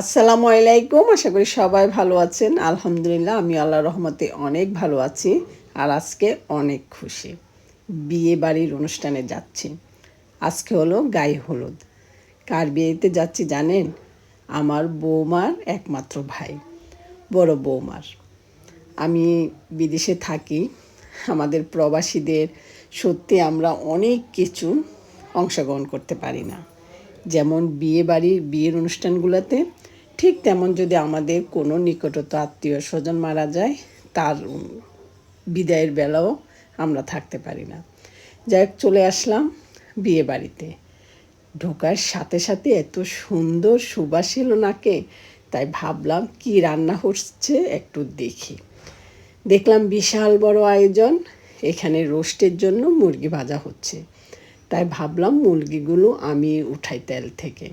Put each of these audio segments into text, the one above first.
আসসালামু আলাইকুম, আশা করি সবাই ভালো আছেন। আলহামদুলিল্লাহ, আমি আল্লাহ রহমতে অনেক ভালো আছি আর আজকে অনেক খুশি। বিয়ে বাড়ির অনুষ্ঠানে যাচ্ছি। আজকে হলো গায়ে হলুদ। কার বিয়েতে যাচ্ছি জানেন? আমার বৌমার একমাত্র ভাই, বড় বৌমার। আমি বিদেশে থাকি, আমাদের প্রবাসীদের সত্যি আমরা অনেক কিছু অংশগ্রহণ করতে পারি না। যেমন বিয়ে বাড়ির, বিয়ের অনুষ্ঠানগুলোতে ঠিক তেমন যদি আমাদের কোনো নিকটত আত্মীয় স্বজন মারা যায়, তার বিদায়ের বেলাও আমরা থাকতে পারি না। যাই হোক, চলে আসলাম বিয়ে বাড়িতে। ঢোকার সাথে সাথে এত সুন্দর সুবাস এলো নাকে, তাই ভাবলাম কি রান্না হচ্ছে একটু দেখি। দেখলাম বিশাল বড় আয়োজন, এখানে রোস্টের জন্য মুরগি ভাজা হচ্ছে। তাই ভাবলাম মুরগিগুলো আমি উঠাই তেল থেকে।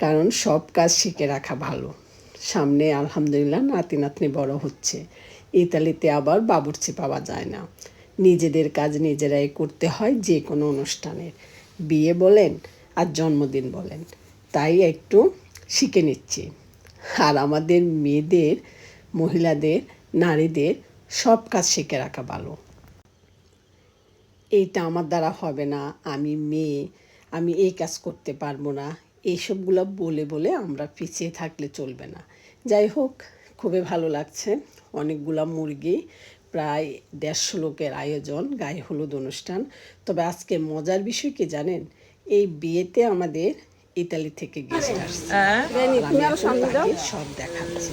কারণ সব কাজ শিখে রাখা ভালো। সামনে আলহামদুলিল্লাহ নাতি নাতনি বড় হচ্ছে। ইতালিতে আবার বাবুর্চি পাওয়া যায় না। নিজেদের কাজ নিজেরাই করতে হয় যে কোনো অনুষ্ঠানের বিয়ে বলেন আর জন্মদিন বলেন। তাই একটু শিখে নিচ্ছি। আর আমাদের মেয়েদের, মহিলাদের, নারীদের সব কাজ শিখে রাখা ভালো। এইটা আমার দ্বারা হবে না। আমি মেয়ে, আমি এই কাজ করতে পারব না। এইসবগুলো বলে বলে আমরা পিছিয়ে থাকলে চলবে না। যাই হোক খুবই ভালো লাগছে। অনেকগুলা মুরগি প্রায় দেড়শো লোকের আয়োজন গায়ে হলুদ অনুষ্ঠান। তবে আজকে মজার বিষয় কি জানেন? এই বিয়েতে আমাদের ইতালি থেকে গেস্ট আসছে। তাকে সব দেখাচ্ছি।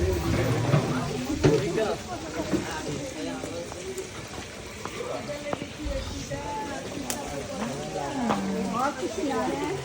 qua uva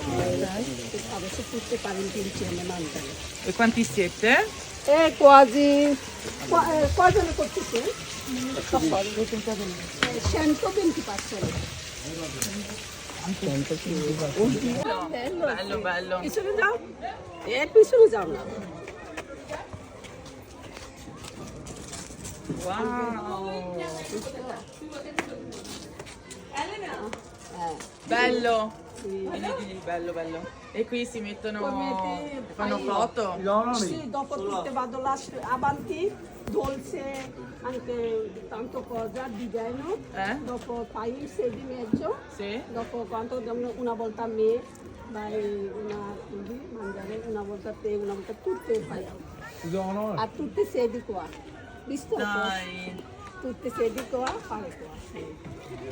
adesso serve Eh, Atul. adesso tutte parenti insieme mangiano E quanti siete? e quasi qua, eh, quasi le cotture eh, 120 persone bello Bello, bello. পিছনে যাও এ পিছনে যাও না Wow. Bello. Digli bello, bello. E qui si mettono, fanno foto. Sì, dopo tutte vado là avanti, dolce, anche tanto cosa, disegno. Eh? Dopo fai sei di mezzo, Sì. dopo quanto una volta a me, vai una così, mangiare una volta a te, una volta a tutte fai. A tutte sedi qua. Visto? Dai. Tutte sedi qua, fare qua. Sì.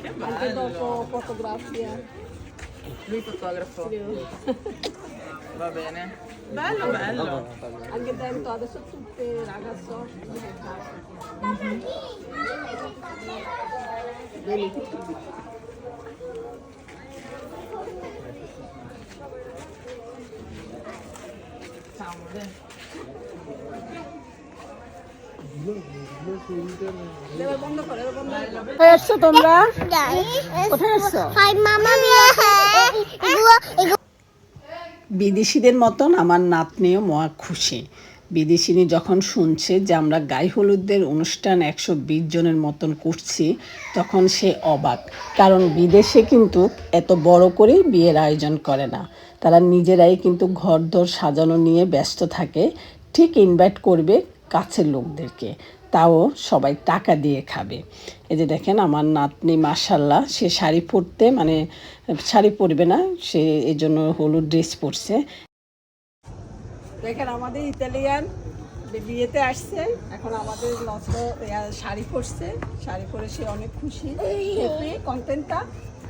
Che Anche dopo fotografia. Lui fotografo. Va bene. Bello, bello. Anche dentro adesso tutte ragazze Vieni. Ciao। এসছো তোমরা কোথায় এসছো Hi, বিদেশিদের মতন আমার নাতনিও মহা খুশি। বিদেশিনী যখন শুনছে যে আমরা গাই হলুদের অনুষ্ঠান একশো বিশ জনের মতন করছি, তখন সে অবাক। কারণ বিদেশে কিন্তু এত বড় করে বিয়ের আয়োজন করে না। তারা নিজেরাই কিন্তু ঘরদোর সাজানো নিয়ে ব্যস্ত থাকে, ঠিক ইনভাইট করবে কাছের লোকদেরকে। তাও সবাই টাকা দিয়ে খাবে এই যে দেখেন আমার নাতনি মাসাল্লাহ সে শাড়ি পরতে মানে শাড়ি পরবে না সে এই জন্য হলুদ ড্রেস পরছে দেখেন আমাদের ইতালিয়ান বিয়েতে আসছে এখন আমাদের নষ্ট শাড়ি পরছে শাড়ি পরে সে অনেক খুশি কন্টেন্টটা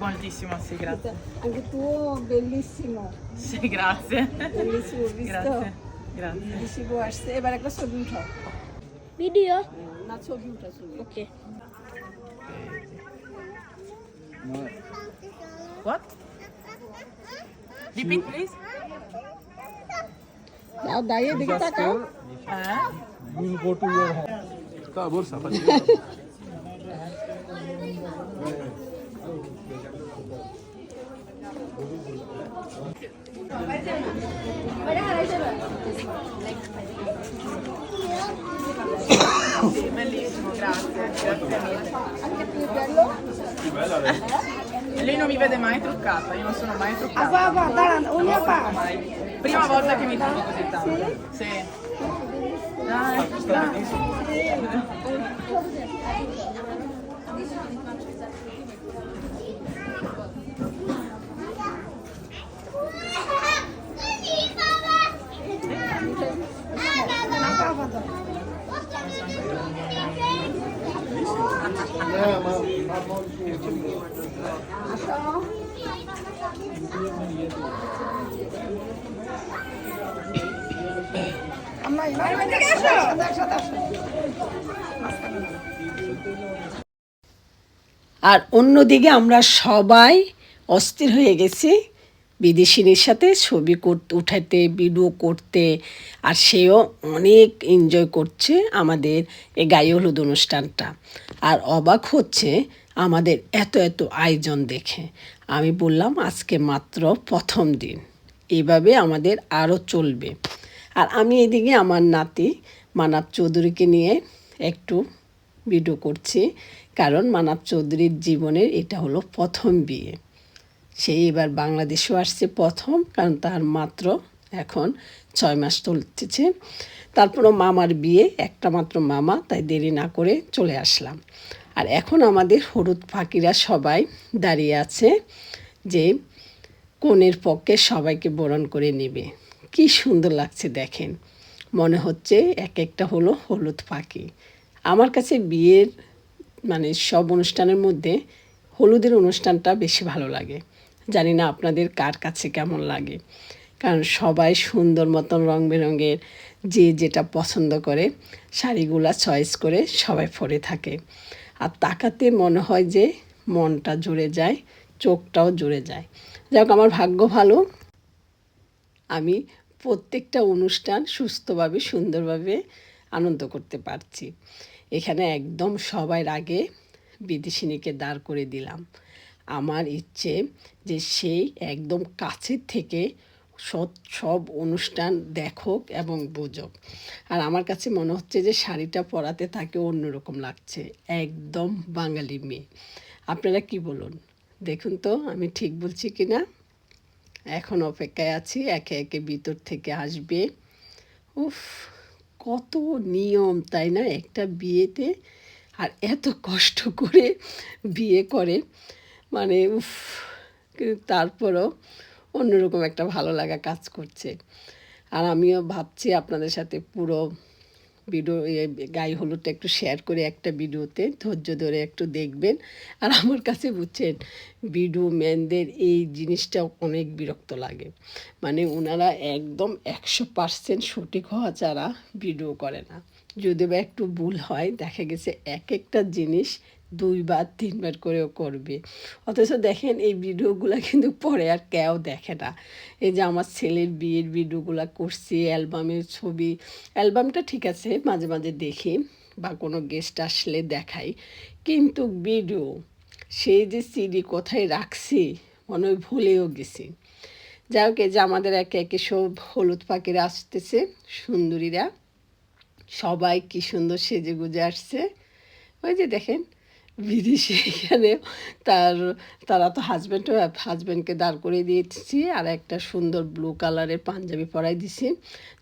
Moltissimo, sì, grazie. anche tuo bellissimo Sì, grazie. bellissimo visto Grazie. Grazie. বিদেশি আসছে এবার একটা ছবি উঠাও video. Not so beautiful. Okay. What? Repeat, please. Now, Daya, did? We'll go to your house. Sì, bellissimo, grazie. Grazie mille. Anche più bello. Lei non mi vede mai truccata, io non sono mai truccata. Apa apa, daran, unya apa? Mai. Prima volta che mi trucco così tanto. Sì. Dai, dai. আর অন্যদিকে আমরা সবাই অস্থির হয়ে গেছি। বিদেশিনীর সাথে ছবি করতে উঠাতে ভিডিও করতে, আর সেও অনেক এনজয় করছে আমাদের এই গায়ে হলুদ অনুষ্ঠানটা। আর অবাক হচ্ছে আমাদের এত এত আয়োজন দেখে। আমি বললাম, আজকে মাত্র প্রথম দিন। এভাবে আমাদের আরও চলবে। আর আমি এদিকে আমার নাতি মানাব চৌধুরীকে নিয়ে একটু ভিডিও করছি। কারণ মানাব চৌধুরীর জীবনের এটা হলো প্রথম বিয়ে। সে এবার বাংলাদেশেও আসছে প্রথম, কারণ তার মাত্র এখন ছয় মাস চলতেছে। তারপরও মামার বিয়ে, একটা মাত্র মামা, তাই দেরি না করে চলে আসলাম। আর এখন আমাদের হলুদ পাখিরা সবাই দাঁড়িয়ে আছে যে কনের পক্ষে সবাইকে বরণ করে নেবে। কি সুন্দর লাগছে দেখেন। মনে হচ্ছে এক একটা হলো হলুদ পাখি আমার কাছে বিয়ের মানে সব অনুষ্ঠানের মধ্যে হলুদের অনুষ্ঠানটা বেশি ভালো লাগে। জানি না আপনাদের কার কাছে কেমন লাগে। কারণ সবাই সুন্দর মতন রং বেরঙের যে যেটা পছন্দ করে, শাড়িগুলা চয়েস করে সবাই পরে থাকে। আর তাকাতে মনে হয় যে মনটা জুড়ে যায়, চোখটাও জুড়ে যায়। যাক আমার ভাগ্য ভালো। আমি প্রত্যেকটা অনুষ্ঠান সুস্থভাবে, সুন্দরভাবে আনন্দ করতে পারছি। এখানে একদম সবার আগে বিদেশিনীকে দাঁড় করে দিলাম। আমার ইচ্ছে যে সেই একদম কাছের থেকে সব সব অনুষ্ঠান দেখুক এবং বুঝুক। আর আমার কাছে মনে হচ্ছে যে শাড়িটা পরাতে তাকে অন্যরকম লাগছে। একদম বাঙালি মেয়ে। আপনারা কি বলুন? দেখুন তো, আমি ঠিক বলছি কি না? এখন অপেক্ষায় আছি, একে একে ভিতর থেকে আসবে। উফ কত নিয়ম, তাই না? একটা বিয়েতে আর এত কষ্ট করে বিয়ে করে। মানে উফ তারপরও অন্যরকম একটা ভালো লাগা কাজ করছে। আর আমিও ভাবছি আপনাদের সাথে পুরো ভিডিও গায়ে হলুদটা একটু শেয়ার করে একটা ভিডিওতে ধৈর্য ধরে একটু দেখবেন। আর আমার কাছে বুঝছেন ভিডিও ম্যানদের এই জিনিসটা অনেক বিরক্ত লাগে। মানে ওনারা একদম একশো পার্সেন্ট সঠিক হওয়া ছাড়া ভিডিও করে না। যদি বা একটু ভুল হয়, দেখা গেছে এক একটা জিনিস দুইবার, তিনবার করেও করবে। অথচ দেখেন, এই ভিডিওগুলো কিন্তু পরে আর কেউ দেখে না। এই যে আমার ছেলের বিয়ের ভিডিওগুলো করছি, অ্যালবামের ছবি। অ্যালবামটা ঠিক আছে, মাঝে মাঝে দেখি বা কোনো গেস্ট আসলে দেখাই। কিন্তু ভিডিও, সেই যে সিডি কোথায় রাখছি, মনে হয় ভুলেও গেছি। যাই হোক যে আমাদের একে একে সব হলুদ পাখিরা আসতেছে, সুন্দরীরা। সবাই কি সুন্দর সেজে গুজে আসছে। ওই যে দেখেন বিদেশে এখানে তার, তারা তো হাজব্যান্ড হাজব্যান্ডকে দাঁড় করিয়ে দিয়েছি আর একটা সুন্দর ব্লু কালারের পাঞ্জাবি পরাই দিছি।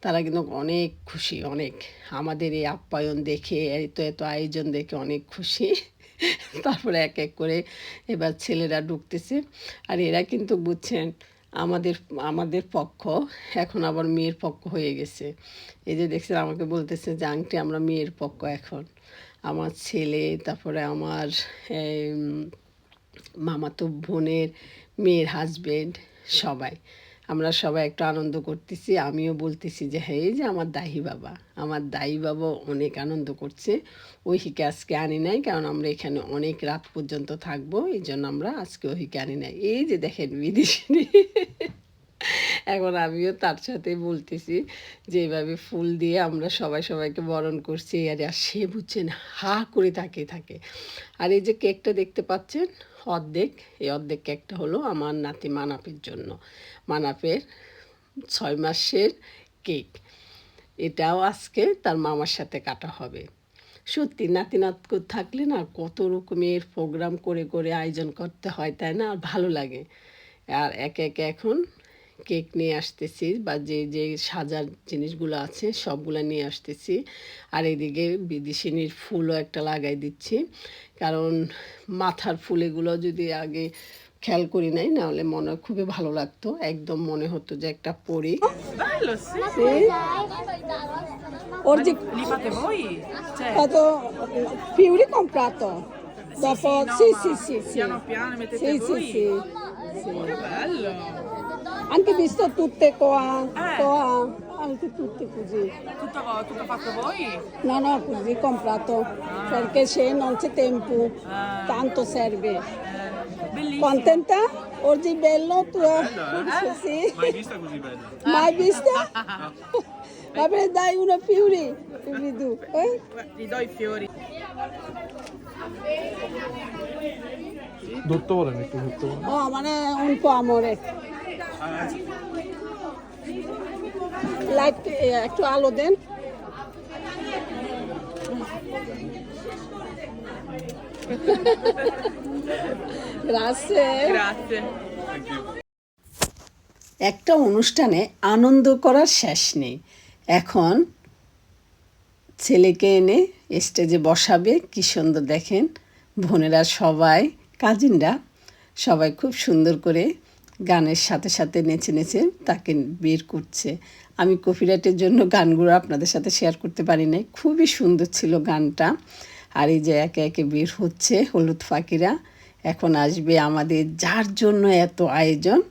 তারা কিন্তু অনেক খুশি, অনেক। আমাদের এই আপ্যায়ন দেখে এত এত আয়োজন দেখে অনেক খুশি। তারপরে এক এক করে এবার ছেলেরা ঢুকতেছে। আর এরা কিন্তু বুঝছেন, আমাদের আমাদের পক্ষ, এখন আবার মেয়ের পক্ষ হয়ে গেছে। এই যে দেখছেন, আমাকে বলতেছে যে, আংটি, আমরা মেয়ের পক্ষ এখন। আমার ছেলে, তারপরে আমার মামাতো বোনের মেয়ের হাজবেন্ড সবাই। আমরা সবাই একটু আনন্দ করতেছি। আমিও বলতেছি যে হ্যাঁ এই যে আমার দাহি বাবা, আমার দাহি বাবা অনেক আনন্দ করছে। ওইহিকে আজকে আনি নাই, কারণ আমরা এখানে অনেক রাত পর্যন্ত থাকব। এই জন্য আমরা আজকে ওইহিকে আনি নাই। এই যে দেখেন বিদেশি এখন আমিও তার সাথে বলতেছি যে, এইভাবে ফুল দিয়ে আমরা সবাই সবাইকে বরণ করছি, আর সে বুঝছেন হা করে তাকিয়ে থাকে। আর এই যে কেকটা দেখতে পাচ্ছেন, অর্ধেক, এই অর্ধেক কেকটা হলো আমার নাতি মানাপের জন্য। মানাপের ছয় মাসের কেক। এটাও আজকে তার মামার সাথে কাটা হবে। সত্যি নাতি নাতকু থাকলে না কত রকমের প্রোগ্রাম করে করে আয়োজন করতে হয়, তাই না? আর ভালো লাগে। আর একে একে এখন কেক নিয়ে আসতেছি বা যে যে সাজার জিনিসগুলো আছে সবগুলো নিয়ে আসতেছি আর এদিকে বিদেশিনীর ফুলও একটা লাগাই দিচ্ছি কারণ মাথার ফুল এগুলো যদি আগে খেয়াল করি নাই নাহলে মনে হয় খুবই ভালো লাগতো একদম মনে হতো যে একটা পরি sì. Dopo sì, sì, sì, sì. piano piano mettete Sì, sì, sì, sì. Che bello. Anche visto tutte qua, Eh. qua, anche tutte così. Tutto, vo- tutto fatto voi? No, no, così comprato. Perché c'è non c'è tempo. Ah. Tanto serve. Eh, bellissimo. Contenta? Oggi bello tu? Sì. Mai vista così bella? Mai vista? Va bene, dai una fiori. Fiori tu. Eh? Gli do i fiori. Dottore, metto dottore. Oh, ma ne un po' amore. Like eh, একটু আলো দেন. একটা অনুষ্ঠানে আনন্দ করার শেষ নেই। এখন ছেলেকে এনে স্টেজে বসাবে কি সুন্দর দেখেন। বোনেরা সবাই কাজিনরা সবাই খুব সুন্দর করে গানের সাথে সাথে নেচে নেচে তাকে বের করছে। আমি কপিরাইটের জন্য গানগুলো আপনাদের সাথে শেয়ার করতে পারি নাই। খুবই সুন্দর ছিল গানটা। আর এই যে একে একে বের হচ্ছে হলুদ ফাঁকিরা, এখন আসবে আমাদের যার জন্য এত আয়োজন,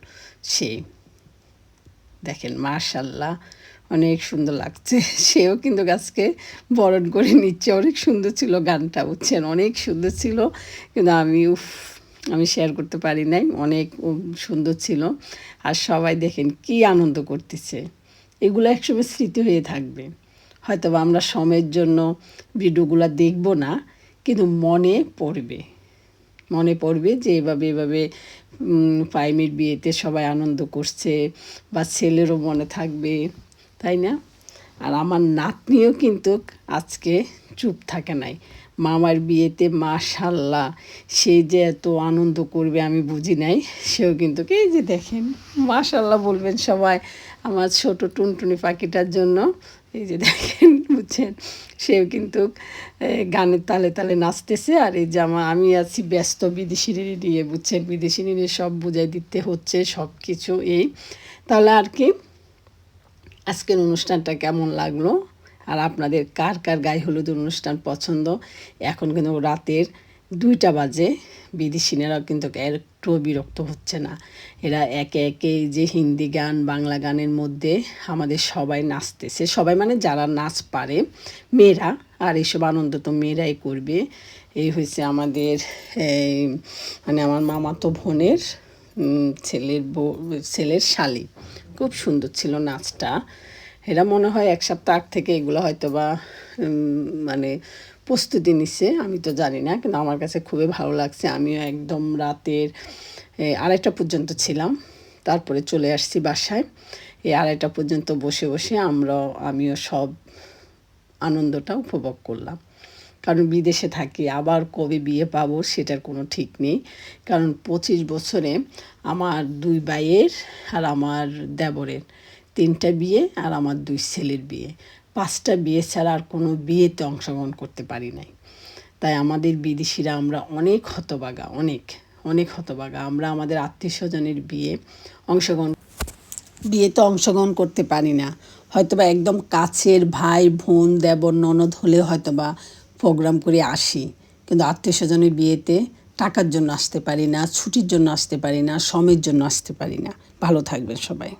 সে। দেখেন মার্শাল্লাহ অনেক সুন্দর লাগছে। সেও কিন্তু গাছকে বরণ করে নিচ্ছে। অনেক সুন্দর ছিল গানটা, বুঝছেন? অনেক সুন্দর ছিল। কিন্তু আমি, উফ আমি শেয়ার করতে পারি নাই অনেক সুন্দর ছিল। আর সবাই দেখেন কি আনন্দ করতেছে। এগুলো একসময় স্মৃতি হয়ে থাকবে। হয়তো আমরা সময়ের জন্য ভিডিওগুলো দেখব না কিন্তু মনে পড়বে। মনে পড়বে যে এভাবে এভাবে উম, পাইমির বিয়েতে সবাই আনন্দ করছে বা ছেলেরও মনে থাকবে তাই না? আর আমার নাতনিও কিন্তু আজকে চুপ থাকে নাই। মামার বিয়েতে মাশাল্লাহ, সে যে এত আনন্দ করবে আমি বুঝি নাই, সেও কিন্তু এই যে দেখেন, মাশাল্লাহ বলবেন সবাই আমার ছোট টুনটুনি পাখিটার জন্য, এই যে দেখেন, বুঝছেন, সেও কিন্তু গানের তালে তালে নাচতেছে আর এই জামা আমি আছি ব্যস্ত বিদেশিনী নিয়ে বুঝছেন বিদেশিনী সব বুঝাই দিতে হচ্ছে, সব কিছু এই। তাহলে আর কি, আজকের অনুষ্ঠানটা কেমন লাগল? আর আপনাদের কার কার গায়ে হলুদ অনুষ্ঠান পছন্দ? এখন কিন্তু রাতের দুইটা বাজে। বিদেশিনেরা কিন্তু একটুও বিরক্ত হচ্ছে না। এরা একে একে যে হিন্দি গান বাংলা গানের মধ্যে আমাদের সবাই নাচতেছে। সবাই মানে যারা নাচ পারে মেয়েরা আর এইসব আনন্দ তো মেয়েরাই করবে। এই হয়েছে আমাদের এই, মানে আমার মামাতো বোনের ছেলের বউ ছেলের শালি। খুব সুন্দর ছিল নাচটা। এরা মনে হয় এক সপ্তাহ আগ থেকে এগুলো হয়তো বা মানে প্রস্তুতি নিচ্ছে, আমি তো জানি না, কিন্তু আমার কাছে খুবই ভালো লাগছে। আমিও একদম রাতের আড়াইটা পর্যন্ত ছিলাম, তারপরে চলে আসছি বাসায়। এই আড়াইটা পর্যন্ত বসে বসে আমরা আমিও সব আনন্দটা উপভোগ করলাম। কারণ বিদেশে থাকি, আবার কবে বিয়ে পাবো সেটার কোনো ঠিক নেই। কারণ পঁচিশ বছরে আমার দুই ভাইয়ের আর আমার দেবরের। তিনটা বিয়ে আর আমার দুই ছেলের বিয়ে। পাঁচটা বিয়ে ছাড়া আর কোনো বিয়েতে অংশগ্রহণ করতে পারি নাই। তাই আমাদের বিদেশিরা আমরা অনেক হতবাগা অনেক অনেক হতবাগা আমরা আমাদের আত্মীয় স্বজনের বিয়ে অংশগ্রহণ, বিয়েতে অংশগ্রহণ করতে পারি না। হয়তোবা একদম কাছের ভাই, বোন, দেবর, ননদ হলে হয়তোবা প্রোগ্রাম করে আসি। কিন্তু আত্মীয় স্বজনের বিয়েতে টাকার জন্য আসতে পারি না, ছুটির জন্য আসতে পারি না, সময়ের জন্য আসতে পারি না। ভালো থাকবেন সবাই।